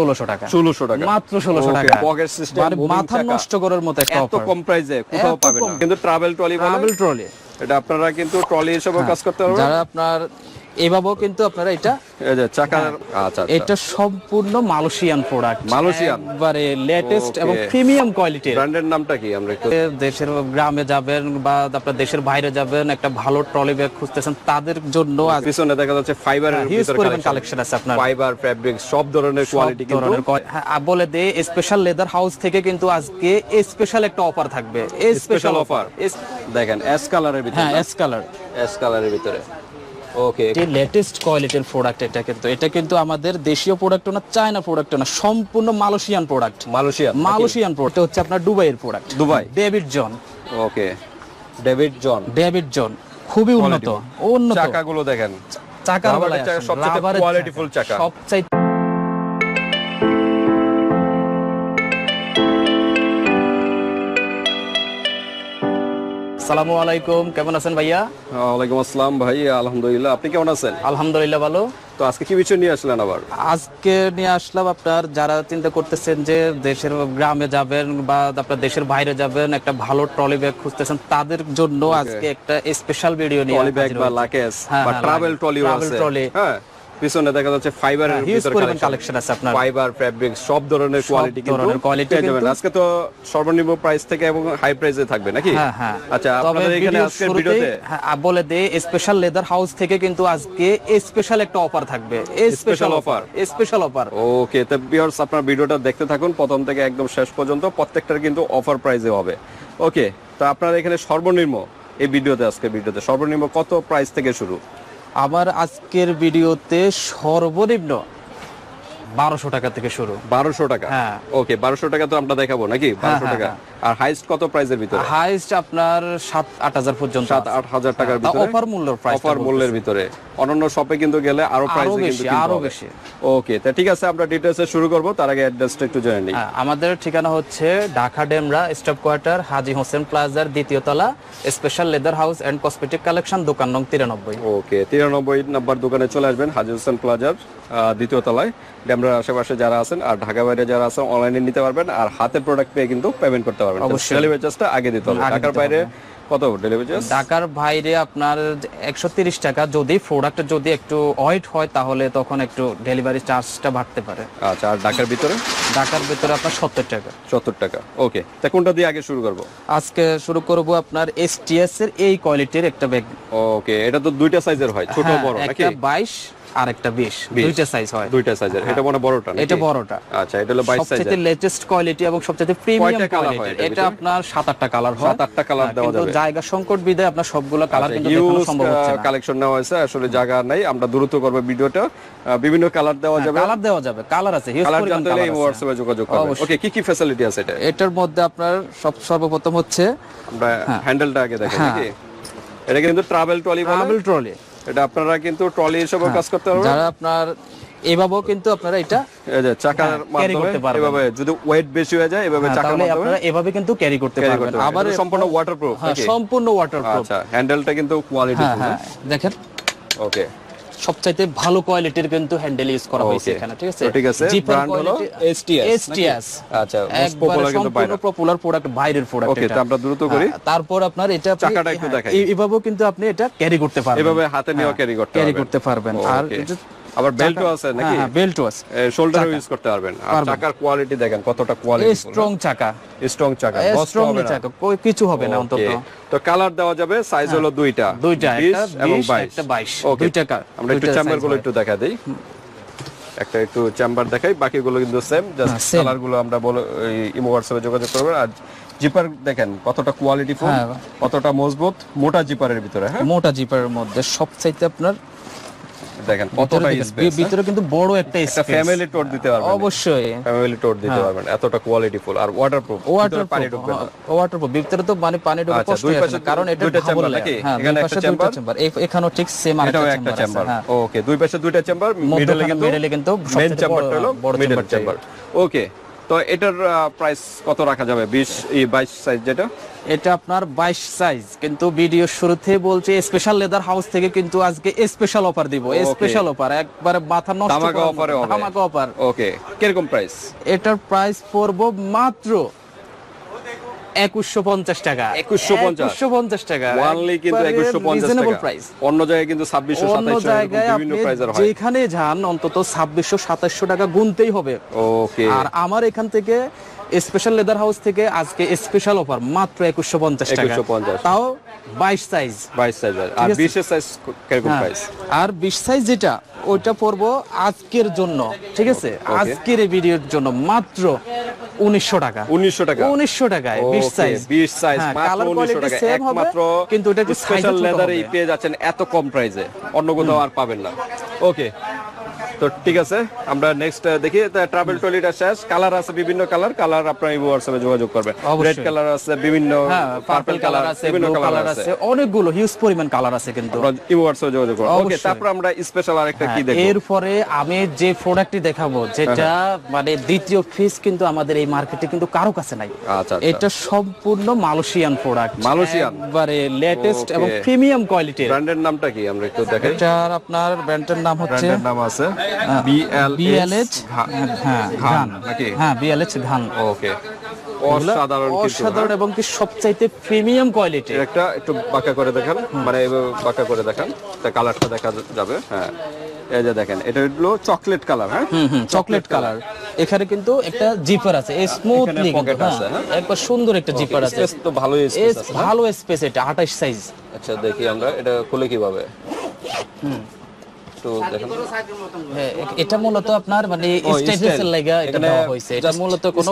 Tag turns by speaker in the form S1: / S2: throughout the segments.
S1: ষোলোশো টাকা।
S2: ষোলোশো টাকা।
S1: মাত্র ষোলোশো টাকা।
S2: পকেট সিস্টেম
S1: মানে মাথা নষ্ট করার মতো একটা
S2: এত কম প্রাইসে কোথাও পাবেন কিন্তু ট্রাভেল ট্রলি
S1: ট্রাভেল ট্রলি
S2: এটা আপনারা কিন্তু ট্রলি হিসেবে কাজ করতে পারবেন।
S1: যারা আপনার এভাবেও কিন্তু আপনারা এটা
S2: এই যে চাকার আচ্ছা
S1: হ্যাঁ। এটা সম্পূর্ণ মালয়েশিয়ান প্রোডাক্ট
S2: মালয়েশিয়ান?
S1: একবারে লেটেস্ট এবং প্রিমিয়াম কোয়ালিটির
S2: ব্র্যান্ডের নামটা কি? আমরা একটু
S1: দেশের গ্রামে যাবেন বা আপনার দেশের বাইরে যাবেন একটা ভালো ট্রলি ব্যাগ খুঁজতেছেন তাদের জন্য
S2: পিছনে দেখা যাচ্ছে ফাইবারের ভিতরে
S1: কালেকশন আছে আপনার।
S2: ফাইবার ফ্যাব্রিক সব ধরনের কোয়ালিটি কিন্তু
S1: হ্যাঁ, বলে দে স্পেশাল লেদার হাউস থেকে কিন্তু আজকে স্পেশাল একটা অফার থাকবে।
S2: স্পেশাল অফার দেখেন এস কালারের ভিতরে
S1: হ্যাঁ এস কালার
S2: এস কালারের ভিতরে। ওকে
S1: এটি লেটেস্ট কোয়ালিটির প্রোডাক্ট এটা কিন্তু এটা কিন্তু আমাদের দেশীয় প্রোডাক্ট না চায়না প্রোডাক্ট না সম্পূর্ণ Malaysian product
S2: Malaysia
S1: Malaysian product হচ্ছে আপনার দুবাইয়ের product
S2: Dubai
S1: David John
S2: okay David John
S1: David John খুবই উন্নত উন্নত।
S2: চাকাগুলো দেখেন।
S1: চাকার
S2: সবচেয়ে কোয়ালিটিফুল চাকা
S1: সবচেয়ে আসসালামু আলাইকুম। কেমন আছেন ভাইয়া?
S2: ওয়ালাইকুম আসসালাম ভাই আলহামদুলিল্লাহ। আপনি কেমন আছেন?
S1: আলহামদুলিল্লাহ ভালো।
S2: তো আজকে কি বিষয় নিয়ে আসলেন আবার?
S1: আজকে নিয়ে আসলাম আপনার যারা চিন্তা করতেছেন যে দেশের গ্রামে যাবেন বা আপনার দেশের বাইরে যাবেন একটা ভালো ট্রলি ব্যাগ খুঁজতেছেন তাদের জন্য আজকে একটা স্পেশাল ভিডিও নিয়ে
S2: ট্রলি ব্যাগ বা। লাকেজ
S1: হ্যাঁ,
S2: বা
S1: হ্যাঁ,
S2: ট্রাভেল
S1: luggage,
S2: ট্রলিও আছে। হ্যাঁ। পিছনে দেখা যাচ্ছে ফাইবারের ভিতরে
S1: কালেকশন আছে আপনার।
S2: ফাইবার ফ্যাব্রিক সব ধরনের কোয়ালিটি কিন্তু পেয়ে যাবেন। আজকে তো সর্বনিম্ন প্রাইস থেকে এবং হাই প্রাইসে থাকবে নাকি?
S1: হ্যাঁ হ্যাঁ।
S2: আচ্ছা আপনাদের এখানে
S1: শুরুতেই,
S2: ভিডিওতে
S1: হ্যাঁ, বলে দে স্পেশাল লেদার হাউস থেকে কিন্তু আজকে স্পেশাল একটা অফার থাকবে। Special offer special offer
S2: okay তো ভিউয়ার্স আপনার ভিডিওটা দেখতে থাকুন। প্রথম থেকে একদম শেষ পর্যন্ত প্রত্যেকটার কিন্তু অফার প্রাইসে হবে। ওকে তো আপনার এখানে সর্বনিম্ন এই ভিডিওতে আজকে ভিডিওতে সর্বনিম্ন কত প্রাইস থেকে শুরু?
S1: আমার আজকের ভিডিওতে সর্বনিম্ন বারোশো টাকা থেকে শুরু।
S2: বারোশো টাকা?
S1: হ্যাঁ।
S2: ওকে বারোশো টাকা তো আমরা দেখাবো নাকি? বারোশো
S1: হ্যাঁ,
S2: টাকা। আর হাইস্ট কত প্রাইসের ভিতরে?
S1: হাইস্ট আপনার সাত আট হাজার পর্যন্ত
S2: সাত আট হাজার টাকার ভিতরে?
S1: অফার মূল্যের প্রাইস
S2: অফার মূল্যের ভিতরে। অন্যান্য শপে কিন্তু গেলে আরও প্রাইস কিন্তু আরও
S1: বেশি।
S2: ওকে তো ঠিক আছে আমরা ডিটেইলসে শুরু করব। তার আগে অ্যাড্রেসটা একটু জেনে নিই।
S1: হ্যাঁ, আমাদের ঠিকানা হচ্ছে ঢাকা ডেমরা স্টাফ কোয়ার্টার হাজি হোসেন প্লাজার দ্বিতীয় তলা special leather house and cosmetic collection দোকান নং তিরানব্বই।
S2: ওকে তিরানব্বই নাম্বার দোকানে চলে আসবেন হাজি হোসেন প্লাজার দ্বিতীয় তলায়। ড্যামরার আশেপাশে যারা আছেন আর ঢাকা বাইরে যারা আছেন অনলাইনে নিতে পারবেন আর হাতের প্রোডাক্ট পেয়ে কিন্তু পেমেন্ট করতে পারবেন।
S1: অবশ্যই।
S2: ডেলিভারি চার্জটা আগে দিতে হবে। ঢাকার বাইরে কত ডেলিভারি চার্জ
S1: ঢাকার বাইরে আপনার একশো তিরিশ টাকা। যদি প্রোডাক্ট যদি একটু ওয়েট হয় তাহলে তখন একটু ডেলিভারি চার্জটা বাড়তে পারে।
S2: আচ্ছা আর ঢাকার ভিতরে?
S1: ঢাকার ভিতরে আপনার সত্তর টাকা।
S2: সত্তর টাকা। ওকে তা কোনটা দিয়ে আগে শুরু করব?
S1: আজকে শুরু করব আপনার এসটিএস এর এই কোয়ালিটির একটা ব্যাগ
S2: ওকে এটা তো দুইটা সাইজের হয় ছোট বড় নাকি?
S1: একটা বাইশ আর একটা বিশ। দুইটা সাইজ হয়।
S2: দুইটা সাইজের এটা মনে বড়টা
S1: এটা বড়টা।
S2: আচ্ছা এটা হলো 22
S1: সবচেয়ে লেটেস্ট কোয়ালিটি এবং সবচেয়ে প্রিমিয়াম
S2: হয়
S1: কোয়ালিটি এটা আপনার সাত আটটা কালার হয়।
S2: সাত আটটা কালার
S1: হ্যাঁ,
S2: দেওয়া যাবে। আচ্ছা,
S1: জায়গা সংকট বিধায় আপনার সবগুলো কালার কিন্তু দেখানো সম্ভব হচ্ছে না।
S2: কালেকশন নেওয়া হয়েছে আসলে জায়গা নাই। আমরা দ্রুত করব ভিডিওটা। বিভিন্ন কালার দেওয়া যাবে।
S1: কালার দেওয়া যাবে। কালার আছে হিউজ
S2: কালার জানতে হলে হোয়াটসঅ্যাপে যোগাযোগ করবেন। ওকে কি কি ফ্যাসিলিটি আছে এটা?
S1: এটার মধ্যে আপনার সব সর্বপ্রথম হচ্ছে
S2: আমরা হ্যান্ডেলটা আগে দেখেন
S1: হ্যাঁ।
S2: এটা কিন্তু ট্রাভেল ট্রলি
S1: ট্রাভেল ট্রলি
S2: এটা আপনারা কিন্তু ট্রলি হিসেবে কাজ করতে পারবেন।
S1: যারা আপনার এভাবেও কিন্তু আপনারা এটা
S2: চাকার
S1: carry
S2: মাধ্যমে। এভাবে যদি ওয়েট বেশি হয়ে যায় এভাবে
S1: হ্যাঁ,
S2: চাকার মাধ্যমে
S1: আপনারা এভাবে কিন্তু ক্যারি করতে পারবেন। আবার
S2: সম্পূর্ণ ওয়াটারপ্রুফ
S1: হ্যাঁ সম্পূর্ণ ওয়াটারপ্রুফ
S2: আচ্ছা হ্যান্ডেলটা কিন্তু কোয়ালিটি
S1: হ্যাঁ হ্যাঁ দেখেন।
S2: ওকে
S1: সবচাইতে ভালো কোয়ালিটির কিন্তু হ্যান্ডেল ইউজ করা হয়েছে এখানে ঠিক আছে?
S2: ঠিক আছে, ব্র্যান্ড হলো এসটিএস
S1: এসটিএস
S2: আচ্ছা মোস্ট পপুলার কিন্তু বাইরে
S1: পপুলার প্রোডাক্ট বাইরের প্রোডাক্ট
S2: ওকে তো আমরা দ্রুত করি।
S1: তারপর আপনার এটা
S2: চাকাটা একটু
S1: হ্যাঁ,
S2: দেখাই।
S1: এভাবেও কিন্তু আপনি এটা ক্যারি করতে পারবেন।
S2: এভাবে হাতে নিয়ে ক্যারি করতে
S1: ক্যারি
S2: পারবেন
S1: করতে পারবেন। আর
S2: আবার বেল্টও আছে নাকি?
S1: হ্যাঁ বেল্টও আছে।
S2: শোল্ডারও ইউজ করতে পারবেন। আর চাকার কোয়ালিটি দেখেন কতটা কোয়ালিটি
S1: স্ট্রং চাকা।
S2: স্ট্রং চাকা
S1: স্ট্রং চাকা কিছু হবে না অন্তত।
S2: তো কালার দেওয়া যাবে সাইজ হলো দুইটা।
S1: দুইটা একটা 20
S2: 22
S1: একটা 22
S2: ওকে
S1: দুইটা কা-
S2: আমরা একটু একটু দেখা দেই। একটা একটু চেম্বার দেখাই বাকিগুলো কিন্তু সেম জাস্ট
S1: হ্যাঁ,
S2: কালারগুলো আমরা বলো ইমো হোয়াটসঅ্যাপে যোগাযোগ করবেন। আর জিপার দেখেন কতটা কোয়ালিটি
S1: হ্যাঁ।
S2: কতটা মজবুত মোটা জিপারের ভিতরে হ্যাঁ?
S1: মোটা জিপারের মধ্যে সবচাইতে আপনার
S2: দেখেন কতটা স্পেস
S1: ভিতরে কিন্তু বড় একটা স্পেস
S2: ফ্যামিলি টোর দিতে পারবেন
S1: অবশ্যই।
S2: ফ্যামিলি টোর দিতে পারবেন এতটা কোয়ালিটি ফুল আর ওয়াটারপ্রুফ
S1: ওয়াটার
S2: পানি ঢুকবে না।
S1: ওয়াটারপ্রুফ ভিতরে তো মানে পানি ঢোকা
S2: আচ্ছা,
S1: কষ্ট হয়ে যাবে, কারণ এটা
S2: দুইটা
S1: চেম্বার
S2: নাকি?
S1: হ্যাঁ
S2: এখানে একটা
S1: চেম্বার এখানেও ঠিক সেম আরেকটা
S2: একটা
S1: চেম্বার আছে হ্যাঁ।
S2: ওকে দুই পাশে দুইটা চেম্বার মিডলে কিন্তু
S1: মিডলে কিন্তু
S2: মেন চেম্বারটা হলো
S1: বড়
S2: মিডল চেম্বার ওকে তো এটার প্রাইস কত রাখা যাবে? বিশ বাইশ সাইজ যেটা?
S1: এটা আপনার বাইশ সাইজ কিন্তু ভিডিও শুরুতে বলছে স্পেশাল লেদার হাউস থেকে কিন্তু আজকে স্পেশাল অফার দিব। স্পেশাল অফার একবারে মাথা নষ্ট
S2: ধামাকা অফার ওকে কীরকম প্রাইস
S1: এটার প্রাইস পড়ব মাত্র একুশশো পঞ্চাশ টাকা। একুশশো পঞ্চাশশো পঞ্চাশ টাকা।
S2: ওয়ানলি কিন্তু
S1: একবারে
S2: একুশশো পঞ্চাশ টাকা।
S1: price।
S2: অন্য জায়গায় কিন্তু ছাব্বিশশো
S1: অন্য
S2: সাতাইশশো
S1: জায়গায়
S2: বিভিন্ন প্রাইজের হয়।
S1: যেখানে যান অন্তত ছাব্বিশশো সাতাশশো টাকা গুনতেই হবে।
S2: ওকে
S1: আর আমার এখান থেকে স্পেশাল লেদার হাউস থেকে আজকে স্পেশাল অফার মাত্র একুশশো পঞ্চাশ টাকা। তাও বাইশ সাইজ।
S2: বাইশ সাইজের আর। বিশের সাইজ
S1: হ্যাঁ।
S2: প্রাইস
S1: আর বিশ সাইজ যেটা ওইটা পড়ব আজকের জন্য। ঠিক আছে? আজকের এই ভিডিওর জন্য মাত্র উনিশশো টাকা।
S2: উনিশশো টাকা।
S1: উনিশশো টাকায় বিশ সাইজ।
S2: 20 সাইজ
S1: হ্যাঁ,
S2: মাত্র
S1: কালার কোয়ালিটি সেম হবে কিন্তু এটা
S2: স্পেশাল
S1: সাইজ
S2: লেদারেই পেয়ে যাচ্ছেন এত কম প্রাইসে অন্য কোথাও আর পাবেন না। ওকে তো ঠিক আছে আমরা নেক্সট দেখি ট্রাভেল ট্রলিটা শেষ। কালার আছে বিভিন্ন কালার কালার আপনার এই হোয়াটসঅ্যাপে যোগাযোগ করবেন। রেড কালার আছে বিভিন্ন
S1: হ্যাঁ পার্পল কালার আছে
S2: বিভিন্ন কালার আছে।
S1: অনেকগুলো হিউজ পরিমাণ কালার আছে কিন্তু।
S2: এই হোয়াটসঅ্যাপে যোগাযোগ করব। ওকে তারপর আমরা স্পেশাল আরেকটা কি
S1: হ্যাঁ,
S2: দেখব
S1: এরপরে আমি যে প্রোডাক্টটি দেখাবো যেটা মানে দ্বিতীয় ফিস কিন্তু আমাদের এই মার্কেটে কিন্তু কারও কাছে নাই।
S2: আচ্ছা, আচ্ছা।
S1: এটা সম্পূর্ণ মালয়েশিয়ান প্রোডাক্ট
S2: মালয়েশিয়ান?
S1: একবারে লেটেস্ট এবং প্রিমিয়াম কোয়ালিটির
S2: ব্র্যান্ডের নামটা কি? আমরা একটু দেখাই
S1: এটার আপনার ব্র্যান্ডের নাম হচ্ছে
S2: ব্র্যান্ডের নাম আছে। বিএল
S1: হ্যাঁ
S2: নাকি?
S1: হ্যাঁ
S2: ওকে অসাধারণ
S1: অসাধারণ
S2: হ্যাঁ।
S1: এবং কি সবচাইতে প্রিমিয়াম কোয়ালিটি
S2: একটা একটু বাঁকা করে দেখান মানে বাঁকা করে দেখান তা কালারটা দেখা যাবে হ্যাঁ। এই যে দেখেন এটা হলো চকলেট কালার হ্যাঁ?
S1: হুম হুম চকলেট কালার এখানে কিন্তু একটা জিপার আছে স্মুথলি
S2: pocket আছে, হ্যাঁ?
S1: একবার সুন্দর একটা জিপার আছে।
S2: স্পেস তো
S1: এস
S2: স্পেস
S1: ভালো স্পেস এটা 28 সাইজ
S2: আচ্ছা দেখি আমরা এটা খুলে কীভাবে? তো দেখেন।
S1: হ্যাঁ, এটা মূলত আপনার মানে স্টাইলিশের। লাগা এটা
S2: এখানে
S1: দেওয়া হয়েছে। এটা মূলত কোন।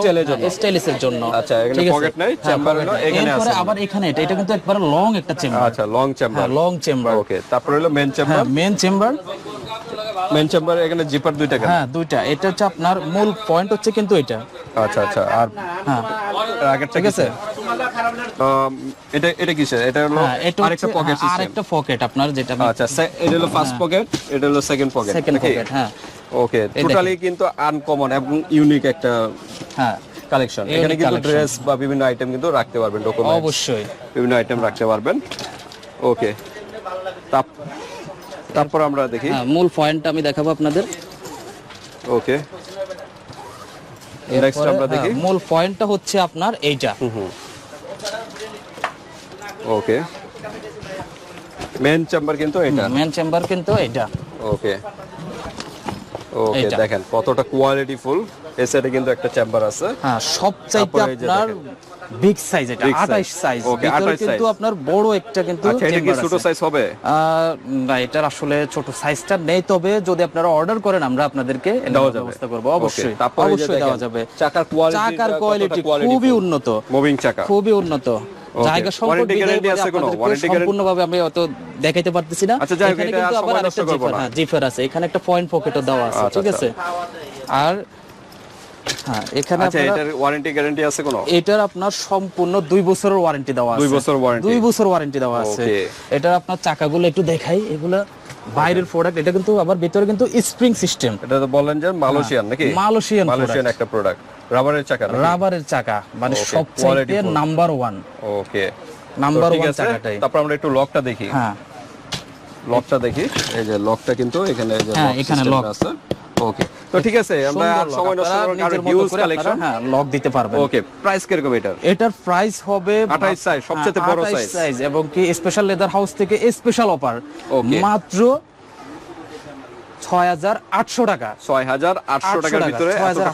S1: স্টাইলিশের জন্য।
S2: আচ্ছা, এখানে পকেট নাই,
S1: চেম্বার
S2: হলো, এখানে আছে।
S1: আবার এখানে এটা এটা কিন্তু একবার লং একটা চেম্বার
S2: আচ্ছা লং চেম্বার
S1: হ্যাঁ লং চেম্বার
S2: ওকে তারপর হলো মেন চেম্বার
S1: হ্যাঁ মেন চেম্বার
S2: মেন চেম্বার এখানে জিপার দুইটা
S1: হ্যাঁ দুইটা। এটা হচ্ছে আপনার মূল পয়েন্ট হচ্ছে কিন্তু এটা।
S2: আচ্ছা আচ্ছা। আর
S1: হ্যাঁ।
S2: আগেরটা
S1: ঠিক আছে?
S2: এটা এটা কিসের? এটা হলো
S1: হ্যাঁ
S2: আরেকটা পকেট
S1: হ্যাঁ, আরেকটা পকেট আপনার যেটা
S2: আচ্ছা এটা হলো ফার্স্ট পকেট এটা হলো সেকেন্ড পকেট
S1: সেকেন্ড পকেট হ্যাঁ।
S2: ওকে টোটালি কিন্তু আনকমন এবং ইউনিক একটা
S1: হ্যাঁ।
S2: কালেকশন এখানে কিন্তু ড্রেস বা বিভিন্ন আইটেম কিন্তু রাখতে পারবেন ডকুমেন্ট
S1: অবশ্যই।
S2: বিভিন্ন আইটেম রাখতে পারবেন। ওকে তারপর আমরা দেখি।
S1: হ্যাঁ মূল পয়েন্টটা আমি দেখাবো আপনাদের।
S2: ওকে নেক্সট আমরা দেখি।
S1: হ্যাঁ, মূল পয়েন্টটা হচ্ছে আপনার এইটা।
S2: ওকে মেন চেম্বার কিন্তু এটা।
S1: মেন চেম্বার কিন্তু এটা
S2: ওকে ওকে। দেখেন কতটা কোয়ালিটি ফুল সাইডে কিন্তু একটা চেম্বার আছে।
S1: হ্যাঁ সবচাইতে আপনার বিগ সাইজ এটা 28 সাইজ ভিতরে কিন্তু আপনার বড় একটা কিন্তু
S2: আচ্ছা এটা কি ছোট সাইজ হবে?
S1: না এটার আসলে ছোট সাইজটা নেই তবে যদি আপনারা অর্ডার করেন আমরা আপনাদেরকে
S2: দেওয়া
S1: ব্যবস্থা করব। অবশ্যই অবশ্যই দেওয়া যাবে।
S2: চাকার কোয়ালিটি
S1: চাকার কোয়ালিটি খুবই উন্নত।
S2: মুভিং চাকা।
S1: খুবই উন্নত। জায়গা? আপনাদেরকে সম্পূর্ণভাবে আমি অত দেখাইতে পারতেছি না।
S2: আচ্ছা,
S1: এখানে কিন্তু আবার আরেকটা জিফার। হ্যাঁ আছে। এখানে একটা পয়েন্ট পকেটও দেওয়া আছে
S2: আচ্ছা,
S1: ঠিক আছে? আর হ্যাঁ এখানে
S2: আচ্ছা এটার ওয়ারেন্টি গ্যারান্টি আছে কোনো?
S1: এটার আপনার সম্পূর্ণ দুই বছরের ওয়ারেন্টি দেওয়া আছে।
S2: দুই বছর warranty?
S1: দুই বছর ওয়ারেন্টি দেওয়া আছে। এটার আপনার চাকাগুলো একটু দেখাই এগুলা বাইরের প্রোডাক্ট এটা কিন্তু আবার ভিতরে কিন্তু স্প্রিং সিস্টেম
S2: এটা তো বললেন যে মালয়েশিয়ান নাকি?
S1: মালয়েশিয়ান
S2: মালয়েশিয়ান একটা প্রোডাক্ট রাবারের চাকা
S1: রাবারের চাকা মানে
S2: full।
S1: Number one
S2: okay
S1: number
S2: ঠিক
S1: ওয়ান চাকাটাই।
S2: তারপর আমরা একটু লকটা দেখি।
S1: হ্যাঁ।
S2: লকটা দেখি। এই যে লকটা কিন্তু এখানে যে
S1: হ্যাঁ, এখানে lock।
S2: আছে। ওকে তো ঠিক আছে আমরা সময় নষ্ট
S1: করার কারণে
S2: হিউজ কালেকশন
S1: হ্যাঁ লক দিতে পারবেন।
S2: ওকে প্রাইস কীরকম এটার?
S1: এটার প্রাইস হবে
S2: 28 সাইজ সবচেয়ে বড়।
S1: সাইজ এবং কি স্পেশাল লেদার হাউস থেকে স্পেশাল অফার মাত্র ছয় হাজার আটশো টাকা।
S2: ছয় হাজার আটশো টাকার ভিতরে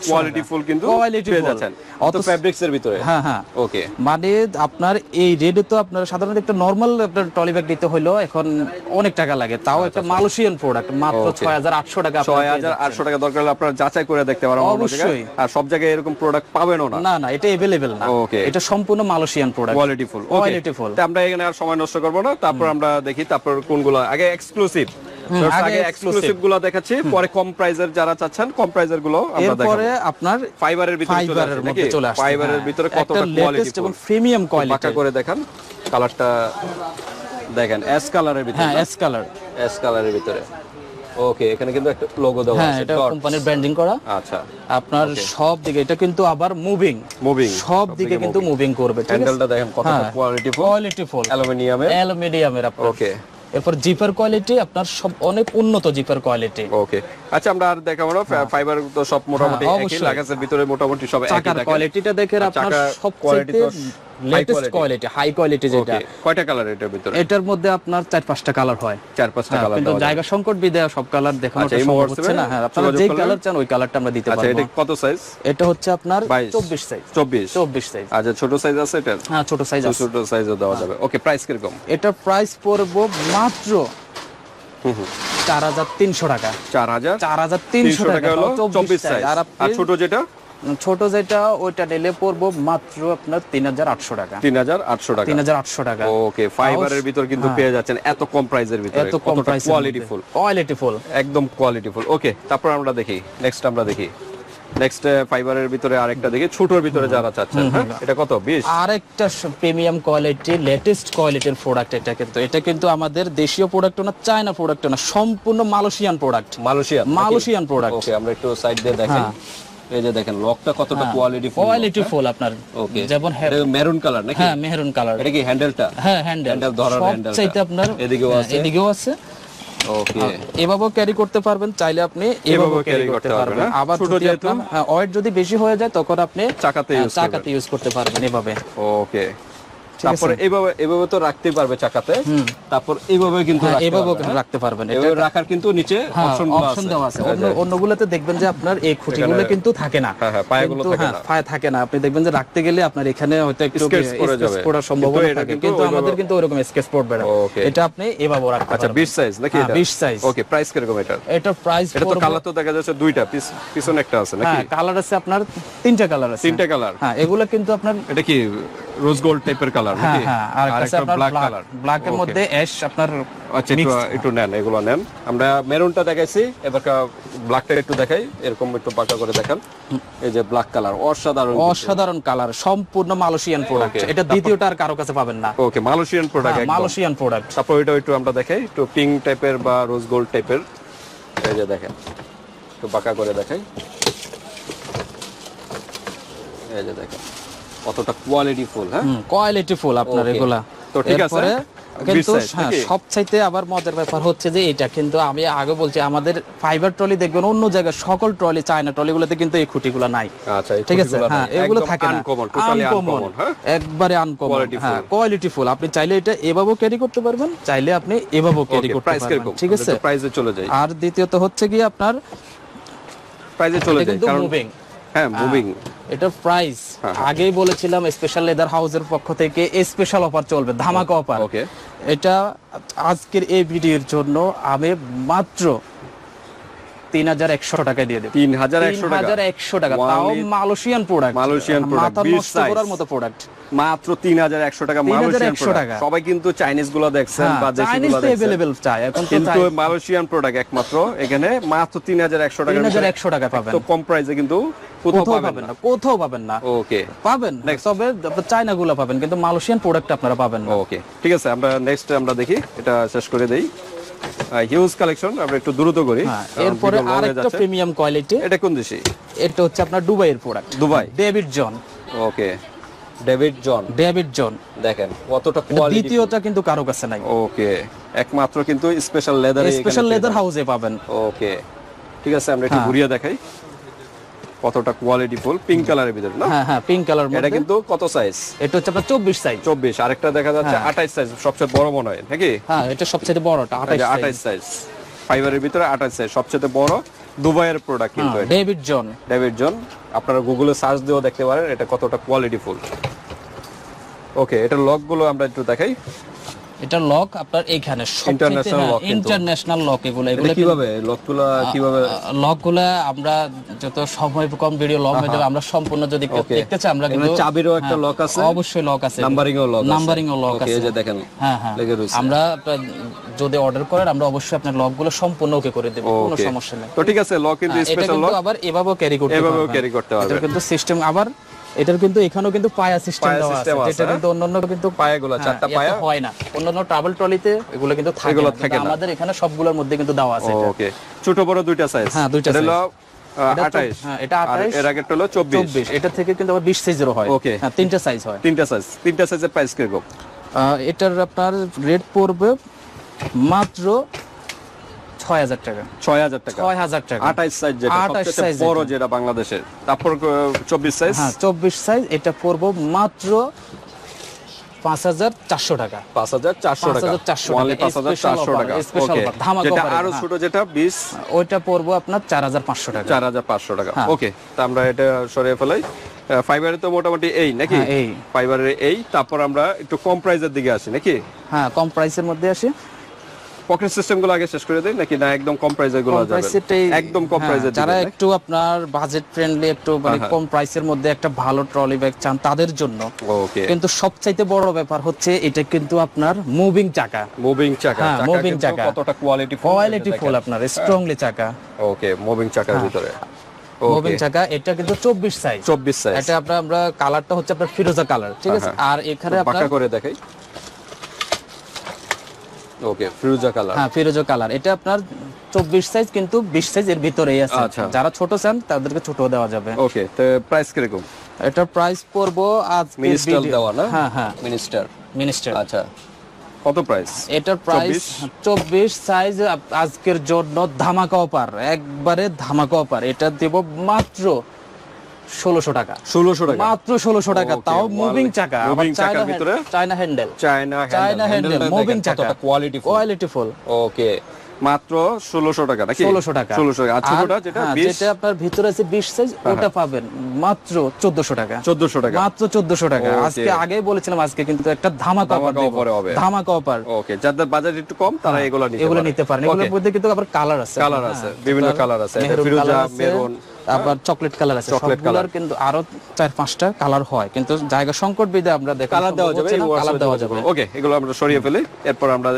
S2: কোয়ালিটি ফুল কিন্তু
S1: Quality
S2: পেয়ে যাচ্ছেন। অত
S1: অত-
S2: ফ্যাব্রিক্স এর ভিতরে?
S1: হ্যাঁ হ্যাঁ।
S2: ওকে
S1: মানে আপনার এই রেডে তো আপনার সাধারণত একটা নর্মাল আপনার ট্রলি ব্যাগ দিতে হলো এখন অনেক টাকা লাগে। তাও একটা মালয়েশিয়ান প্রোডাক্ট মাত্র ছয় হাজার আটশো টাকা
S2: ছয় হাজার আটশো টাকা দরকার হলে আপনারা যাচাই করে দেখতে পারেন
S1: অবশ্যই।
S2: আর সব জায়গায় এরকম প্রোডাক্ট পাবেনও না।
S1: না না এটা এভেলেবেল না।
S2: Okay.
S1: এটা সম্পূর্ণ Malaysian product
S2: quality full.
S1: Quality full.
S2: আমরা এখানে আর সময় নষ্ট করব না। তারপর আমরা দেখি তারপর কোনগুলো। আগে এক্সক্লুসিভ
S1: আগে
S2: আগে এক্সক্লুসিভগুলো দেখাচ্ছি পরে কম প্রাইজের যারা চাচ্ছেন কম প্রাইজেরগুলো আমরা
S1: এরপরে আপনার
S2: ফাইবারের ভিতরে
S1: ফাইবারের মধ্যে চলে আসছে।
S2: ফাইবারের
S1: হ্যাঁ।
S2: ভিতরে কতটা কোয়ালিটি
S1: এবং প্রিমিয়াম
S2: পাকা করে দেখান কালারটা দেখেন এস কালারের ভিতরে
S1: হ্যাঁ এস কালার
S2: এস কালারের ভিতরে। ওকে এখানে কিন্তু একটা লোগো দেওয়া
S1: হ্যাঁ
S2: আছে
S1: এটা কোম্পানির ব্র্যান্ডিং করা।
S2: আচ্ছা
S1: আপনার সব দিকে এটা কিন্তু আবার মুভিং
S2: মুভিং
S1: সব দিকে কিন্তু মুভিং করবে
S2: হ্যান্ডেলটা দেখেন
S1: হ্যাঁ।
S2: কোয়ালিটি ফুল
S1: কোয়ালিটি ফুল
S2: অ্যালুমিনিয়ামের
S1: অ্যালুমিনিয়ামের আপনার
S2: ওকে
S1: এরপর জিপার কোয়ালিটি আপনার সব অনেক উন্নত জিপার কোয়ালিটি
S2: ওকে আচ্ছা আমরা আর দেখাবো না। ফাইবার তো সব মোটামুটি
S1: হ্যাঁ,
S2: একই
S1: অবশ্যই।
S2: লাগাসের ভিতরে মোটামুটি সব একই
S1: চাকার কোয়ালিটিটা দেখেন আপনার সব
S2: তো
S1: লেটেস্ট কোয়ালিটি হাই কোয়ালিটি যেটা।
S2: কয়টা কালার এটার ভিতরে?
S1: এটার মধ্যে আপনার চার পাঁচটা কালার হয়।
S2: চার পাঁচটা
S1: হ্যাঁ,
S2: কালার
S1: কিন্তু জায়গা সংকট বিদেয় সব কালার দেখানো
S2: আচ্ছা,
S1: সম্ভব হচ্ছে না। হ্যাঁ আপনারা যে কালার চান ওই কালারটা আমরা দিতে
S2: আচ্ছা এটা কত সাইজ
S1: এটা হচ্ছে আপনার
S2: 22
S1: চব্বিশ সাইজ
S2: চব্বিশ।
S1: চব্বিশ সাইজ
S2: আচ্ছা ছোট সাইজ আছে এটা?
S1: হ্যাঁ ছোট সাইজ আছে।
S2: ছোট সাইজও দেওয়া যাবে। ওকে প্রাইস কীরকম?
S1: এটার প্রাইস পড়ব মাত্র চার হাজার তিনশো টাকা।
S2: চার হাজার
S1: চার হাজার তিনশো
S2: তিনশো টাকা
S1: টাকা
S2: হলো চব্বিশ সাইজ।
S1: আর
S2: আর ছোট যেটা?
S1: ছোট যেটা ওইটা নিলে পড়ব মাত্র আপনার তিন হাজার আটশো টাকা।
S2: তিন হাজার আটশো টাকা।
S1: তিন হাজার আটশো টাকা।
S2: ওকে ফাইবারের ভিতর কিন্তু পেয়ে যাচ্ছেন। এত কম প্রাইসের ভিতরে।
S1: হ্যাঁ। এত কম price
S2: quality full
S1: quality full
S2: একদম কোয়ালিটি ফুল ওকে তারপর আমরা দেখি। নেক্সট আমরা দেখি। নেক্সট ফাইবারের ভিতরে আরেকটা দেখি। ছোটর ভিতরে যারা চাচ্ছেন হ্যাঁ? এটা কত? 20
S1: আরেকটা প্রিমিয়াম কোয়ালিটি লেটেস্ট কোয়ালিটির প্রোডাক্ট এটা কিন্তু। এটা কিন্তু আমাদের দেশীয় প্রোডাক্ট না চায়না প্রোডাক্ট না সম্পূর্ণ Malaysian product
S2: Malaysia
S1: Malaysian product
S2: okay আমরা একটু সাইড দিয়ে দেখাই
S1: হ্যাঁ।
S2: এই যে দেখেন লকটা কতটা কোয়ালিটি ফুল
S1: কোয়ালিটি ফুল আপনার।
S2: ওকে।
S1: যেমন হ্যাঁ।
S2: মেরুন কালার নাকি?
S1: হ্যাঁ মেহরুন কালার
S2: এটা কি হ্যান্ডেলটা
S1: হ্যাঁ হ্যান্ডেল
S2: হ্যান্ডেল ধরার হ্যান্ডেলটা।
S1: সবচাইতে আপনার
S2: এদিকেও
S1: হ্যাঁ,
S2: আছে?
S1: এদিকেও আছে।
S2: ওকে
S1: এভাবেও ক্যারি করতে পারবেন চাইলে আপনি এভাবেও ক্যারি করতে পারবেন
S2: হ্যাঁ?
S1: আবার
S2: ছোট
S1: যদি? আপনার ওয়েট যদি বেশি হয়ে যায় তখন আপনি
S2: চাকাতে
S1: হ্যাঁ, চাকাতে ইউজ করতে পারবেন এভাবে
S2: ওকে তারপরে এইভাবে এইভাবে তো রাখতে পারবে চাকাতে। তারপর এইভাবে কিন্তু
S1: হ্যাঁ,
S2: রাখতে হ্যাঁ?
S1: রাখতে পারবেন। এটা
S2: রাখার কিন্তু নিচে
S1: হ্যাঁ
S2: অপশন
S1: অপশন দেওয়া আছে। অন্য অন্যগুলোতে দেখবেন যে আপনার এই খুঁটিগুলো কিন্তু থাকে না।
S2: হ্যাঁ, পায়াগুলো থাকে না।
S1: পায়ে থাকে না। আপনি দেখবেন যে রাখতে গেলে আপনার এখানে হয়তো একটু
S2: Scratch পড়ে যাবে।
S1: পড়ার সম্ভাবনা
S2: এটা
S1: থাকে।
S2: কিন্তু
S1: আমাদের কিন্তু ওরকম স্কেচ পড়বে না। এটা আপনি এভাবে রাখতে
S2: আচ্ছা 20 সাইজ নাকি এটা?
S1: 20 size।
S2: ওকে প্রাইস কীরকম এটা?
S1: এটার প্রাইস
S2: এটা তো কালার তো দেখা যাচ্ছে দুইটা। পিস পিছনে একটা আছে নাকি?
S1: হ্যাঁ কালার আছে আপনার তিনটা কালার আছে।
S2: তিনটা কালার
S1: হ্যাঁ এগুলো কিন্তু আপনার
S2: এটা কি রোজ গোল্ড টাইপের কালার
S1: হ্যাঁ হ্যাঁ আর একটা আপনার
S2: ব্ল্যাক কালার
S1: ব্ল্যাকের মধ্যে অ্যাশ আপনার
S2: আচ্ছা একটু নেন এগুলো নেন। আমরা মেরুনটা দেখাইছি এবার ব্ল্যাকটা একটু দেখাই এরকম একটু পাকা করে দেখান। এই যে ব্ল্যাক কালার অসাধারণ
S1: অসাধারণ কালার সম্পূর্ণ মালয়েশিয়ান প্রোডাক্ট এটা দ্বিতীয়টা আর কারও কাছে পাবেন না।
S2: Okay Malaysian product
S1: Malaysian product
S2: তারপর ওইটা একটু আমরা দেখাই একটু পিঙ্ক টাইপের বা রোজ গোল্ড টাইপের এই যে দেখেন একটু পাকা করে দেখাই। এই যে দেখেন। কতটা কোয়ালিটি ফুল হ্যাঁ?
S1: কোয়ালিটি ফুল আপনার এগুলা।
S2: তো ঠিক আছে,
S1: কিন্তু হ্যাঁ? সবচাইতে আবার মজার ব্যাপার হচ্ছে যে এটা কিন্তু আমি আগে বলছি আমাদের ফাইবার ট্রলি দেখবেন অন্য জায়গায় সকল ট্রলি চায়না ট্রলিগুলোতে কিন্তু এই খুঁটিগুলো নাই।
S2: আচ্ছা
S1: ঠিক আছে? হ্যাঁ এগুলো থাকে না।
S2: uncommon, totally
S1: Uncommon,
S2: uncommon, হ্যাঁ?
S1: একবারে আনকমন হ্যাঁ কোয়ালিটি ফুল। আপনি চাইলে এটা এভাবেও ক্যারি করতে পারবেন চাইলে আপনি এভাবেও ক্যারি করতে পারবেন ঠিক আছে?
S2: প্রাইসে চলে যাই।
S1: আর দ্বিতীয়ত হচ্ছে কি আপনার
S2: প্রাইসে চলে
S1: কিন্তু
S2: কারণ হ্যাঁ মুভিং
S1: এটার প্রাইস
S2: হ্যাঁ।
S1: আগেই বলেছিলাম স্পেশাল লেদার হাউসের পক্ষ থেকে স্পেশাল অফার চলবে ধামাকা অফার
S2: ওকে
S1: এটা আজকের এই ভিডিওর জন্য আমি মাত্র তিন হাজার একশো টাকা দিয়ে দেবো।
S2: তিন হাজার একশো
S1: হাজার একশো টাকা। তাও মালয়েশিয়ান প্রোডাক্ট
S2: মালয়েশিয়ান product,
S1: নষ্ট করার মতো প্রোডাক্ট
S2: মাত্র তিন হাজার একশো টাকা মালয়েশিয়ান
S1: টাকা।
S2: টাকা। সবাই কিন্তু চাইনিজগুলো দেখছেন বা
S1: চাইনিজ তো অ্যাভেলেবেল চাই এখন
S2: কিন্তু মালয়েশিয়ান প্রোডাক্ট একমাত্র। এখানে মাত্র তিন হাজার একশো টাকা
S1: তিন হাজার একশো টাকা পাবেন।
S2: তো কম প্রাইসে কিন্তু কোথাও পাবেন না।
S1: কোথাও পাবেন না।
S2: ওকে
S1: পাবেন। তবে গুলো পাবেন কিন্তু মালয়েশিয়ান প্রোডাক্ট আপনারা পাবেন
S2: ওকে ঠিক আছে আমরা নেক্সট আমরা দেখি। এটা শেষ করে দেই। হিউজ কালেকশন আমরা একটু দ্রুত করি।
S1: হ্যাঁ, এরপরে আরেকটা প্রিমিয়াম কোয়ালিটি
S2: এটা কোন দেশি?
S1: এটা হচ্ছে আপনার দুবাইয়ের product
S2: Dubai?
S1: David John
S2: okay David John
S1: David John
S2: দেখেন কতটা কোয়ালিটি
S1: দ্বিতীয়টা কিন্তু কারও কাছে নাই।
S2: ওকে একমাত্র কিন্তু স্পেশাল লেদার
S1: স্পেশাল লেদার হাউসে পাবেন।
S2: ওকে ঠিক আছে আমরা একটু
S1: হ্যাঁ।
S2: ঘুরিয়ে দেখাই। কতটা কোয়ালিটি ফুল? পিঙ্ক কালারের ভিতরে না?
S1: হ্যাঁ হ্যাঁ পিঙ্ক কালার
S2: এটা কিন্তু কত সাইজ
S1: এটা হচ্ছে আপনার চব্বিশ সাইজ
S2: চব্বিশ আরেকটা দেখা যাচ্ছে আঠাইশ সাইজ সবচেয়ে বড় মনে হয় নাকি?
S1: হ্যাঁ এটা সবচেয়ে বড়টা আঠাশ
S2: আঠাইশ সাইজ ফাইবারের ভিতরে আঠাইশ সাইজ সবচেয়ে বড় দুবাইয়ের প্রোডাক্ট কিন্তু এটা।
S1: ডেভিড জন
S2: ডেভিড জন আপনারা গুগলে সার্চ দিয়েও দেখতে পারেন এটা কতটা কোয়ালিটি ফুল। ওকে এটা লকগুলো আমরা একটু দেখাই।
S1: এটা লক আপনার এইখানে ইন্টারন্যাশনাল লক এগুলো এগুলো
S2: কীভাবে? লকগুলো কীভাবে?
S1: লকগুলা আমরা যত সময় কম ভিডিও লক হয়ে যাবে আমরা সম্পূর্ণ যদি দেখতে চাই আমরা কিন্তু
S2: চাবিরও একটা
S1: হ্যাঁ,
S2: lock আছে।
S1: অবশ্যই লক আছে।
S2: নাম্বারিং ও লক
S1: নাম্বারিং ও লক আছে।
S2: এই যে দেখেন
S1: হ্যাঁ হ্যাঁ। আমরা যদি অর্ডার করেন আমরা অবশ্যই আপনার লকগুলো সম্পূর্ণ ওকে করে দেব কোনো সমস্যা নেই।
S2: তো ঠিক আছে লক
S1: এটা
S2: স্পেশাল
S1: কিন্তু
S2: লক
S1: আবার এভাবেও ক্যারি করতে
S2: এভাবেও carry করতে পারবেন।
S1: কিন্তু সিস্টেম আবার এটার কিন্তু এখানেও কিন্তু পায়া সিস্টেম দেওয়া আছে। যেটা
S2: হ্যাঁ?
S1: কিন্তু অন্যান্য কিন্তু
S2: পায়াগুলো,
S1: হ্যাঁ,
S2: চারটা পায়া?
S1: হয় না। অন্যান্য ট্রাভেল ট্রলিতে এগুলো কিন্তু থাকে।
S2: থাকে না।
S1: আমাদের এখানে সবগুলোর মধ্যে কিন্তু দেওয়া আছে
S2: ওকে। ছোট বড় দুইটা সাইজ
S1: হ্যাঁ, দুইটা
S2: হলো
S1: এটা তো-
S2: আঠাইশ।
S1: হ্যাঁ, এটা
S2: আর
S1: 28
S2: এর আগেরটা হলো চব্বিশ।
S1: চব্বিশ। এটা থেকে কিন্তু আবার বিশ সাইজেরও হয়।
S2: Okay.
S1: হ্যাঁ তিনটা সাইজ হয়।
S2: তিনটা সাইজ তিনটা সাইজের প্রাইস কীরকম?
S1: আহ, এটার আপনার রেট পড়বে মাত্র ছয় হাজার টাকা।
S2: ছয় হাজার টাকা।
S1: ছয় হাজার টাকা।
S2: আঠাইশ সাইজ যেটা
S1: 28
S2: সবচেয়ে বড়
S1: যেটা।
S2: বাংলাদেশের তারপর চব্বিশ সাইজ
S1: হ্যাঁ চব্বিশ সাইজ এটা পড়ব মাত্র পাঁচ হাজার চারশো টাকা।
S2: পাঁচ হাজার চারশো টাকা।
S1: 5,400 টাকা,
S2: Only 5,400
S1: special offer,
S2: টাকা।
S1: special
S2: Okay.
S1: offer, ধামাকা
S2: যেটা আরও
S1: হ্যাঁ।
S2: ছোট যেটা বিশ?
S1: ওইটা পড়ব আপনার চার হাজার পাঁচশো টাকা।
S2: চার হাজার পাঁচশো টাকা।
S1: হ্যাঁ।
S2: ওকে তা আমরা এটা সরিয়ে ফেলাই। ফাইবারে তো মোটামুটি এই নাকি?
S1: হ্যাঁ, এই।
S2: ফাইবারের এই তারপর আমরা একটু কম প্রাইজের দিকে আসি নাকি?
S1: হ্যাঁ কম প্রাইসের মধ্যে আসে।
S2: পকেট সিস্টেমগুলো আগে শেষ করে দেই নাকি না একদম
S1: কমগুলো
S2: যাবে একদম কম
S1: হ্যাঁ, যারা একটু আপনার বাজেট ফ্রেন্ডলি একটু মানে
S2: হ্যাঁ,
S1: কম প্রাইসের মধ্যে একটা ভালো ট্রলি ব্যাগ চান তাদের জন্য।
S2: ওকে।
S1: কিন্তু সবচাইতে বড় ব্যাপার হচ্ছে এটা কিন্তু আপনার মুভিং চাকা।
S2: মুভিং চাকা।
S1: হ্যাঁ,
S2: কিন্তু
S1: চাকা।
S2: কতটা কোয়ালিটি
S1: কোয়ালিটি ফুল আপনার স্ট্রংলি চাকা।
S2: ওকে মুভিং চাকার ভিতরে।
S1: মুভিং চাকা এটা কিন্তু চব্বিশ সাইজ
S2: 24 সাইজ
S1: এটা আপনার আমরা কালারটা হচ্ছে আপনার ফিরোজা কালার ঠিক আছে?
S2: হ্যাঁ,
S1: আর এখানে আপনার
S2: করে দেখাই। ওকে ফিরোজা কালার
S1: হ্যাঁ ফিরোজা কালার এটা আপনার চব্বিশ সাইজ কিন্তু বিশ সাইজ এর ভিতরেই আছে।
S2: আচ্ছা।
S1: যারা ছোট চান তাদেরকে ছোট দেওয়া যাবে।
S2: ওকে তো প্রাইস কীরকম?
S1: এটার প্রাইস পড়ব আজ
S2: মিনিস্টার দেওয়া না?
S1: হ্যাঁ হ্যাঁ।
S2: মিনিস্টার
S1: মিনিস্টার
S2: আচ্ছা। কত প্রাইস
S1: এটার প্রাইস
S2: 24
S1: চব্বিশ সাইজ আজকের জন্য ধামাকা অপার একবারে ধামাকা অপার এটা দেব মাত্র ষোলোশো টাকা।
S2: ষোলোশো টাকা।
S1: মাত্র ষোলোশো টাকা তাও মুভিং চাকা। চায়না
S2: ভিতরে?
S1: China handle
S2: China
S1: China handle moving চাকা।
S2: কোয়ালিটি
S1: কোয়ালিটি ফুল
S2: ওকে মাত্র ষোলোশো টাকা নাকি?
S1: ষোলোশো টাকা।
S2: ষোলোশো টাকা। ছোটটা যেটা
S1: হ্যাঁ, যেটা আপনার ভিতরে আছে বিশ সাইজ ওটা পাবেন মাত্র চোদ্দশো টাকা।
S2: চোদ্দশো টাকা।
S1: মাত্র চোদ্দশো টাকা। আজকে আগেই বলেছিলাম আজকে কিন্তু একটা ধামাকা অফার
S2: হবে।
S1: ধামাকা অফার
S2: ওকে যাদের বাজার একটু কম তারা এগুলো নিতে
S1: এগুলো নিতে পারেন। এগুলোর মধ্যে কিন্তু আবার কালার আছে। হ্যাঁ,
S2: আছে, বিভিন্ন colour আছে, ফিরোজা, মেরুন,
S1: আবার চকলেট কালার আছে।
S2: Chocolate
S1: সবগুলোর কিন্তু আরও চার পাঁচটা কালার হয়। কিন্তু জায়গা সংকট বিধে আমরা দেখা
S2: কালার দেওয়া যাবে
S1: কালার দেওয়া যাবে।
S2: ওকে এগুলো আমরা সরিয়ে ফেলি। এরপর আমরা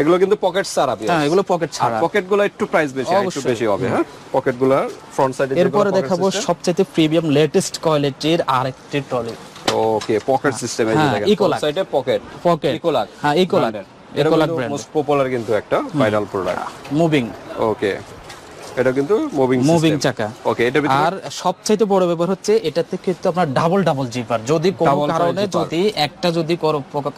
S2: এগুলো কিন্তু পকেট ছাড়া
S1: হ্যাঁ এগুলো পকেট ছাড়া।
S2: পকেটগুলো একটু প্রাইস বেশি একটু বেশি হবে হ্যাঁ? পকেটগুলো ফ্রন্ট সাইডে
S1: এরপরে দেখাবো সবচেয়ে প্রিমিয়াম লেটেস্ট কোয়ালিটির আরেকটি ট্রলি
S2: ওকে পকেট সিস্টেম
S1: হ্যাঁ,
S2: সাইডে পকেট
S1: পকেট
S2: ইকোলাক
S1: হ্যাঁ ইকোলাক ইকোলাক ব্র্যান্ড
S2: মোস্ট পপুলার কিন্তু একটা ভাইরাল প্রোডাক্ট
S1: মুভিং
S2: ওকে এটা কিন্তু মুভিং
S1: মুভিং চাকা।
S2: ওকে এটা
S1: আর সবচাইতে বড় ব্যাপার হচ্ছে এটাতে কিন্তু আপনার ডাবল ডাবল জিপার যদি কোনো কারণে যদি একটা যদি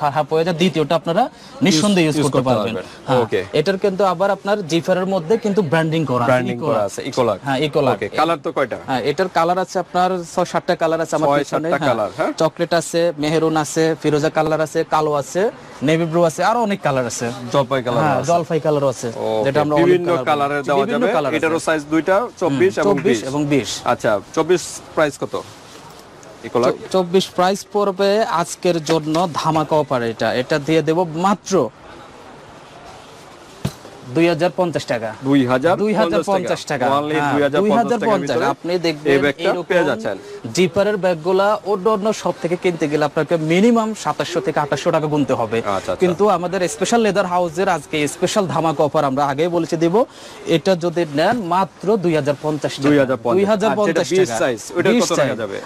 S1: খারাপ হয়ে যায় দ্বিতীয়টা আপনারা নিঃসন্দেহে ইউজ করতে পারবেন।
S2: পারবেন।
S1: হ্যাঁ, এটার কিন্তু আবার আপনার জিপারের মধ্যে কিন্তু ব্র্যান্ডিং করা
S2: ব্র্যান্ডিং করা আছে ইকোলাক
S1: হ্যাঁ ইকোলাক
S2: ওকে কালার তো কয়টা?
S1: হ্যাঁ এটার কালার আছে আপনার ছয় সাতটা কালার আছে আমার পিছনে
S2: colour, হ্যাঁ?
S1: চকলেট আছে মেহেরুন আছে ফিরোজা কালার আছে কালো আছে নেভি ব্লু আছে আরও অনেক কালার আছে।
S2: জলপাই কালার
S1: হ্যাঁ জলপাই কালারও আছে যেটা আমরা
S2: বিভিন্ন কালারের দেওয়া যাবে। এটারও সাইজ দুইটা চব্বিশ এবং বিশ।
S1: এবং বিশ।
S2: আচ্ছা চব্বিশ প্রাইস কত?
S1: চব্বিশ প্রাইস পড়বে আজকের জন্য ধামাকা অফার এটা। এটা দিয়ে দেব মাত্র দুই হাজার পঞ্চাশ টাকা।
S2: দুই হাজার
S1: দুই হাজার পঞ্চাশ টাকা।
S2: Only 2050
S1: দুই হাজার পঞ্চাশ আপনি দেখবেন
S2: ব্যাগটা পেয়ে যাচ্ছেন।
S1: জিপারের ব্যাগগুলা অন্য অন্য সব থেকে কিনতে গেলে আপনাকে মিনিমাম সাতাশশো থেকে আঠাশশো টাকা গুনতে হবে।
S2: আচ্ছা, আচ্ছা।
S1: কিন্তু আমাদের স্পেশাল লেদার হাউসের আজকে স্পেশাল ধামাকা অফার আমরা আগেই বলেছি দিব। এটা যদি নেন মাত্র দুই হাজার পঞ্চাশ দুই হাজার পঞ্চাশ।
S2: আর যেটা 20 size, ওটা কত টাকা যাবে?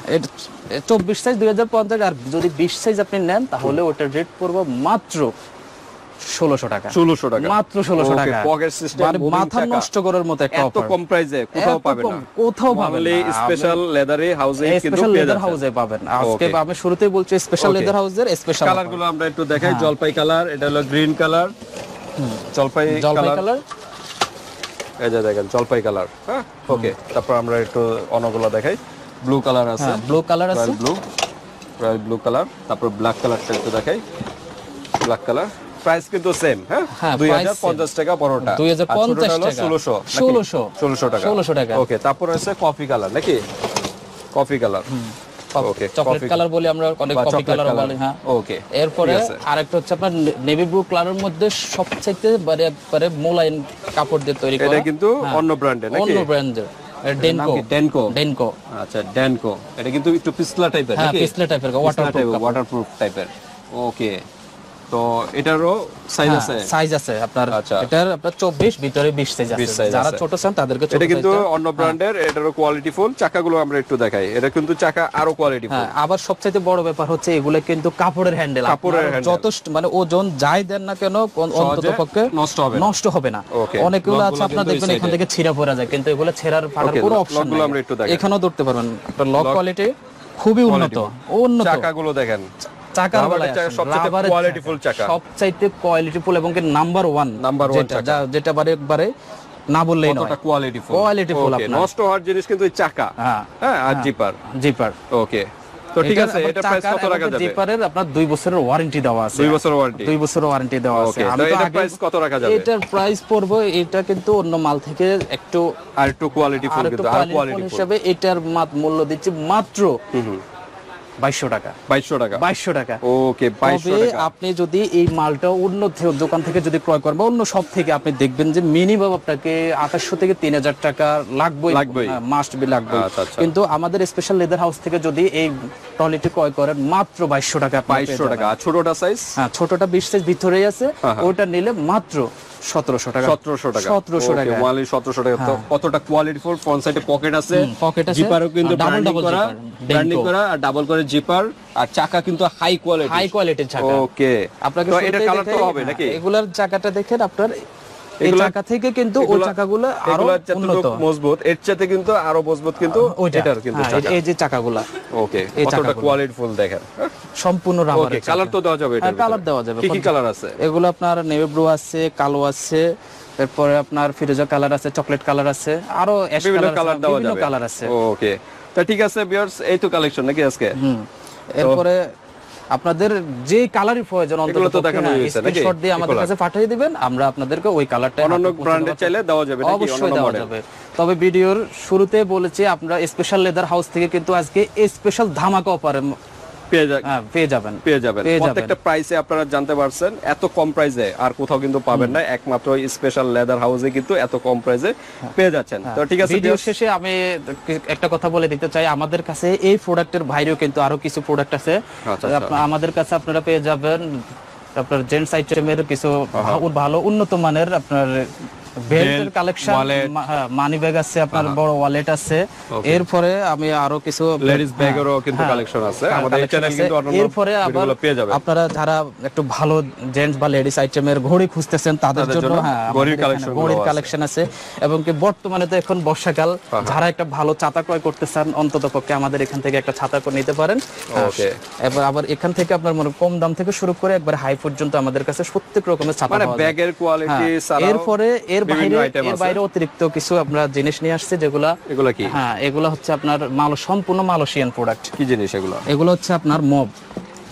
S1: চব্বিশ সাইজ দুই হাজার পঞ্চাশ। আর যদি বিশ সাইজ আপনি নেন তাহলে ওটার রেট পড়ব মাত্র ষোলোশো টাকা।
S2: ষোলোশো টাকা।
S1: মাত্র ষোলোশো টাকা।
S2: pocket system,
S1: মানে মাথা নষ্ট করার মতো একটা
S2: এত কম প্রাইসে কোথাও
S1: এত
S2: না।
S1: কোথাও পাবেন
S2: স্পেশাল লেদারে হাউসে
S1: স্পেশাল লেদার
S2: যাচ্ছেন।
S1: পাবেন আজকে আমি শুরুতেই বলছি স্পেশাল লেদার হাউসের স্পেশাল
S2: কালার আমরা একটু দেখাই। জলপাই কালার এটা হলো গ্রিন কালার জলপাই
S1: জলপাই
S2: কালার
S1: কালার
S2: এই যে দেখেন জলপাই কালার হ্যাঁ? ওকে তারপর আমরা একটু অন্যগুলো দেখাই। ব্লু কালার আছে।
S1: হ্যাঁ ব্লু কালার আছে।
S2: ব্লু রয়্যাল ব্লু কালার তারপর ব্ল্যাক কালারটা একটু দেখাই। ব্ল্যাক কালার প্রাইস কিন্তু সেম হ্যাঁ?
S1: হ্যাঁ,
S2: দুই
S1: price
S2: হাজার পঞ্চাশ টাকা বড়টা
S1: 2050 টাকা।
S2: ষোলোশো
S1: 1600
S2: ষোলোশো। টাকা।
S1: 1600 টাকা।
S2: ওকে তারপর আছে কফি কালার নাকি? Coffee colour okay
S1: chocolate colour বলি আমরা অনেক কফি কালার বলি হ্যাঁ।
S2: ওকে
S1: এরপরে আরেকটা হচ্ছে আপনার নেভি ব্লু কালারের মধ্যে সবচাইতে মানে মোলায়েম কাপড় দিয়ে তৈরি করা।
S2: এটা কিন্তু অন্য ব্র্যান্ডের নাকি?
S1: অন্য ব্র্যান্ডের ডেনকো
S2: ডেনকো
S1: ডেনকো
S2: আচ্ছা ডেনকো এটা কিন্তু একটু পিছলা টাইপের
S1: হ্যাঁ
S2: নাকি?
S1: পিছলে টাইপের ওয়াটার
S2: ওয়াটারপ্রুফ টাইপের ওকে তো এটারও সাইজ আছে?
S1: সাইজ আছে আপনার।
S2: আচ্ছা।
S1: এটার আপনার চব্বিশ ভিতরে বিশ সাইজ আছে। যারা ছোট চান তাদেরকে ছোট
S2: এটা কিন্তু অন্য ব্র্যান্ডের এটারও কোয়ালিটি ফুল চাকাগুলো আমরা একটু দেখাই। এটা কিন্তু চাকা আরও কোয়ালিটি ফুল
S1: হ্যাঁ আবার সবচাইতে বড় ব্যাপার হচ্ছে এগুলো কিন্তু কাপড়ের হ্যান্ডেল
S2: কাপড়ের
S1: যথেষ্ট মানে ওজন যাই দেন না কেন অন্তত পক্ষে
S2: নষ্ট হবে
S1: নষ্ট হবে না। অনেকগুলো আছে আপনার দেখবেন এখান থেকে ছিঁড়া পড়া যায়। কিন্তু এগুলো ছেঁড়ার ফাটার কোনো অপশন
S2: দেখাই।
S1: এখানেও ধরতে পারবেন। আপনার লক কোয়ালিটি খুবই উন্নত। উন্নত।
S2: চাকাগুলো দেখেন।
S1: চাকার বেলায়
S2: সবচেয়ে
S1: রাবারের
S2: চাকা।
S1: সবচাইতে কোয়ালিটিফুল এবং নাম্বার ওয়ান
S2: Number one
S1: যেটা বারে একবারে না বললেই নয়
S2: কতটা কোয়ালিটি ফুল
S1: Quality full আপনার।
S2: নষ্ট হওয়ার জিনিস কিন্তু চাকা।
S1: হ্যাঁ।
S2: আর জিপার
S1: জিপার
S2: ওকে তো ঠিক আছে এটা প্রাইস কত রাখা যাবে?
S1: জিপারের আপনার দুই বছরের ওয়ারেন্টি দেওয়া আছে।
S2: ওয়ারেন্টি
S1: বছরের ওয়ারেন্টি দেওয়া আছে। আমি তো
S2: এটা প্রাইস কত রাখা যাবে?
S1: এটার প্রাইস পড়বে এটা কিন্তু অন্য মাল থেকে একটু
S2: আর একটু কোয়ালিটি ফুল কিন্তু আর
S1: কোয়ালিটি হিসাবে এটার মূল্য দিচ্ছি মাত্র বাইশশো টাকা।
S2: 2200 টাকা।
S1: বাইশশো টাকা।
S2: ওকে
S1: তবে আপনি যদি এই মালটা অন্য দোকান থেকে যদি ক্রয় করেন বা অন্য সব থেকে আপনি দেখবেন যে মিনিমাম আপনাকে আঠাশশো থেকে তিন হাজার টাকা লাগবে। মাস্ট বি লাগবে। কিন্তু আমাদের স্পেশাল লেদার হাউস থেকে যদি এই ট্রলিটি ক্রয় করেন মাত্র বাইশশো টাকা
S2: 2200 টাকা। ছোটটা সাইজ
S1: হ্যাঁ ছোটটা বিশ সাইজ ভিতরেই আছে।
S2: হ্যাঁ, হ্যাঁ।
S1: ওটা নিলে মাত্র সতেরোশো টাকা।
S2: 1700 টাকা।
S1: সতেরোশো টাকা। হ্যাঁ।
S2: ওয়ালি 1700 টাকা। তো কতটা কোয়ালিটি ফুল ফ্রন্ট সাইডে পকেট আছে
S1: pocket আছে।
S2: জিপারও কিন্তু
S1: double
S2: করা ব্র্যান্ডিং করা আর ডাবল করে জিপার আর চাকা কিন্তু হাই কোয়ালিটি
S1: হাই কোয়ালিটির চাকা।
S2: ওকে
S1: আপনাকে
S2: তো এটা কালার তো হবে
S1: হ্যাঁ,
S2: নাকি
S1: এগুলার চাকাটা দেখেন আপনার এই চাকা থেকে কিন্তু ওই চাকাগুলো
S2: আরও
S1: উন্নত।
S2: মজবুত এর চাইতে কিন্তু আরও মজবুত কিন্তু এটার কিন্তু
S1: হ্যাঁ,
S2: চাকা।
S1: এই যে চাকাগুলা।
S2: ওকে
S1: এই
S2: ফুল দেখেন।
S1: সম্পূর্ণ
S2: ওকে
S1: রাবারের
S2: কালার তো দেওয়া যাবে
S1: হ্যাঁ
S2: এটা
S1: কালার দেওয়া যাবে।
S2: কি কি কালার আছে?
S1: এগুলো আপনার নেভি ব্লু আছে কালো আছে তারপরে আপনার ফিরোজা কালার আছে চকলেট কালার আছে আরও অ্যাশ
S2: বিভিন্ন
S1: কালার
S2: দেওয়া
S1: বিভিন্ন
S2: যাবে।
S1: কালার আছে।
S2: ওকে তা ঠিক আছে ভিউয়ার্স এই তো কালেকশন নাকি আজকে?
S1: হুম। এরপরে আপনাদের যে কালারই প্রয়োজন
S2: এগুলো তো দেখানো হয়েছে, নাকি?
S1: স্ক্রিনশট দিয়ে আমাদের কাছে পাঠিয়ে দিবেন আমরা আপনাদেরকে ওই কালারটা
S2: অন্যান্য ব্র্যান্ডের চাইলে দেওয়া যাবে নাকি?
S1: অবশ্যই দেওয়া
S2: মডেল
S1: যাবে। তবে ভিডিওর শুরুতে বলেছি আমরা স্পেশাল লেদার হাউস থেকে কিন্তু আজকে স্পেশাল ধামাকা অফারে
S2: পেয়ে
S1: হ্যাঁ, পেয়ে যাবেন।
S2: পেয়ে যাবেন। প্রত্যেকটা প্রাইসে আপনারা জানতে পারছেন এত কম প্রাইসে আর কোথাও কিন্তু পাবেন না। একমাত্র স্পেশাল লেদার হাউসে কিন্তু এত কম প্রাইসে পেয়ে যাচ্ছেন। তো ঠিক আছে
S1: ভিডিও শেষে আমি একটা কথা বলে দিতে চাই। আমাদের কাছে এই প্রোডাক্টের বাইরেও কিন্তু আরও কিছু প্রোডাক্ট আছে।
S2: আচ্ছা, আচ্ছা।
S1: আমাদের কাছে আপনারা পেয়ে যাবেন। আপনার জেন্টস আইটেমের কিছু ভালো উন্নত মানের আপনার বেল্টের কালেকশন মানি ব্যাগ আছে আপনার বড় ওয়ালেট আছে। এরপরে আমি আরও কিছু
S2: লেডিস ব্যাগেরও কিন্তু
S1: হ্যাঁ,
S2: কালেকশন আছে।
S1: হ্যাঁ,
S2: আমাদের চ্যানেল কিন্তু অন্যান্য
S1: এরপরে আবার
S2: পেয়ে যাবেন
S1: আপনারা যারা একটু ভালো জেন্টস বা লেডিস আইটেমের ঘড়ি খুঁজতেছেন তাদের জন্য হ্যাঁ ঘড়িরগুলো
S2: ঘড়ির
S1: কালেকশন আছে। এবং কি বর্তমানে তো এখন বর্ষাকাল যারা একটা ভালো ছাতা ক্রয় করতে চান অন্তত পক্ষে আমাদের এখান থেকে একটা ছাতা করে নিতে পারেন।
S2: Okay.
S1: এবার আবার এখান থেকে আপনার মনে কম দাম থেকে শুরু করে একবার হাই পর্যন্ত আমাদের কাছে প্রত্যেক রকমের ছাতা
S2: মানে ব্যাগের কোয়ালিটি
S1: হ্যাঁ, এরপরে এর বাইরে এর বাইরে অতিরিক্ত কিছু আমরা জিনিস নিয়ে আসছি যেগুলা
S2: এগুলো কি?
S1: হ্যাঁ এগুলো হচ্ছে আপনার মাল সম্পূর্ণ মালয়েশিয়ান প্রোডাক্ট
S2: কি জিনিস এগুলো?
S1: এগুলো হচ্ছে আপনার মব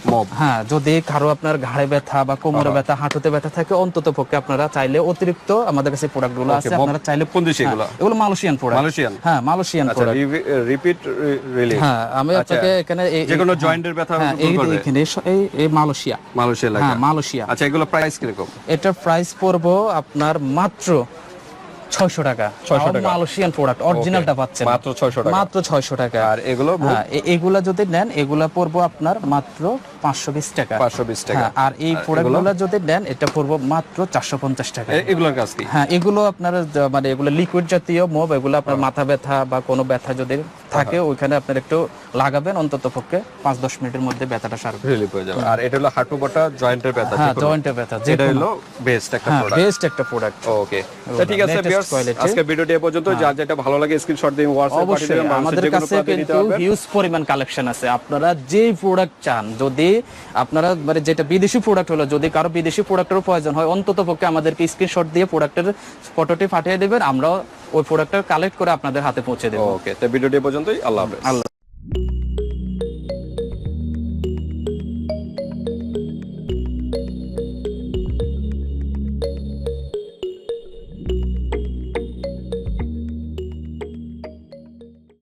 S2: মব।
S1: হ্যাঁ যদি কারও আপনার ঘাড়ে ব্যথা বা কোমরে ব্যথা হাঁটুতে ব্যথা থাকে অন্তত পক্ষে আপনারা চাইলে অতিরিক্ত আমাদের কাছে প্রোডাক্টগুলো আছে আপনারা চাইলে
S2: কোন দেশে এগুলো?
S1: হ্যাঁ, এগুলো মালয়েশিয়ান প্রোডাক্ট
S2: মালয়েশিয়ান?
S1: হ্যাঁ মালয়েশিয়ান প্রোডাক্ট
S2: রিপিট রিলিফ
S1: হ্যাঁ আমি
S2: আচ্ছা,
S1: আপনাকে এখানে এই-
S2: যে কোনো জয়েন্টের ব্যথা
S1: হ্যাঁ এই এখানে এই- মালয়েশিয়া
S2: মালয়েশিয়া লাগা
S1: হ্যাঁ মালয়েশিয়া
S2: আচ্ছা এগুলো প্রাইস কীরকম?
S1: এটার প্রাইস পড়ব আপনার মাত্র ছয়শো টাকা।
S2: 600 টাকা।
S1: মালয়েশিয়ান প্রোডাক্ট অরিজিনালটা পাচ্ছেন।
S2: মাত্র 600 টাকা।
S1: মাত্র ছয়শো টাকা।
S2: আর এগুলো
S1: হ্যাঁ এগুলা যদি নেন এগুলা পড়ব আপনার মাত্র পাঁচশো বিশ টাকা।
S2: 520 টাকা।
S1: হ্যাঁ, আর এই প্রোডাক্টগুলো যদি নেন এটা পড়ব মাত্র চারশো পঞ্চাশ টাকা।
S2: এগুলোর কাজ কি?
S1: হ্যাঁ এগুলো আপনার মানে এগুলো লিকুইড জাতীয় মোব এগুলো আপনার মাথা ব্যথা বা কোনো ব্যথা যদি থাকে ওইখানে আপনার একটু লাগাবেন অন্তত পক্ষে পাঁচ দশ মিনিটের মধ্যে ব্যথাটা সারবে।
S2: রিলিফ হয়ে যাবে। আর এটা হলো হাঁটু বাটা জয়েন্টের ব্যথা
S1: হ্যাঁ জয়েন্টের ব্যথা যে
S2: এটা
S1: কোনো।
S2: হলো বেস্ট একটা
S1: হ্যাঁ
S2: প্রোডাক্ট
S1: বেস্ট একটা প্রোডাক্ট
S2: ওকে তো ঠিক আছে ভিউয়ার্স আজকে ভিডিওটি এ পর্যন্ত। যার যেটা ভালো লাগে স্ক্রিনশট দিয়ে হোয়াটসঅ্যাপ পাঠিয়ে
S1: আমাদের
S2: আমাদের
S1: কাছে কিন্তু হিউজ পরিমাণ কালেকশন আছে। আপনারা যেই প্রোডাক্ট চান যদি আপনারা মানে যেটা বিদেশি প্রোডাক্ট হলো যদি কারও বিদেশি প্রোডাক্টেরও প্রয়োজন হয় অন্তত পক্ষে আমাদেরকে স্ক্রিনশট দিয়ে প্রোডাক্টের ফটোটি পাঠিয়ে দেবেন আমরা ওই প্রোডাক্টটা কালেক্ট করে আপনাদের হাতে পৌঁছে দেবো।
S2: ওকে তো ভিডিওটি পর্যন্তই আল্লাহ হাফেজ।
S1: আল্লাহ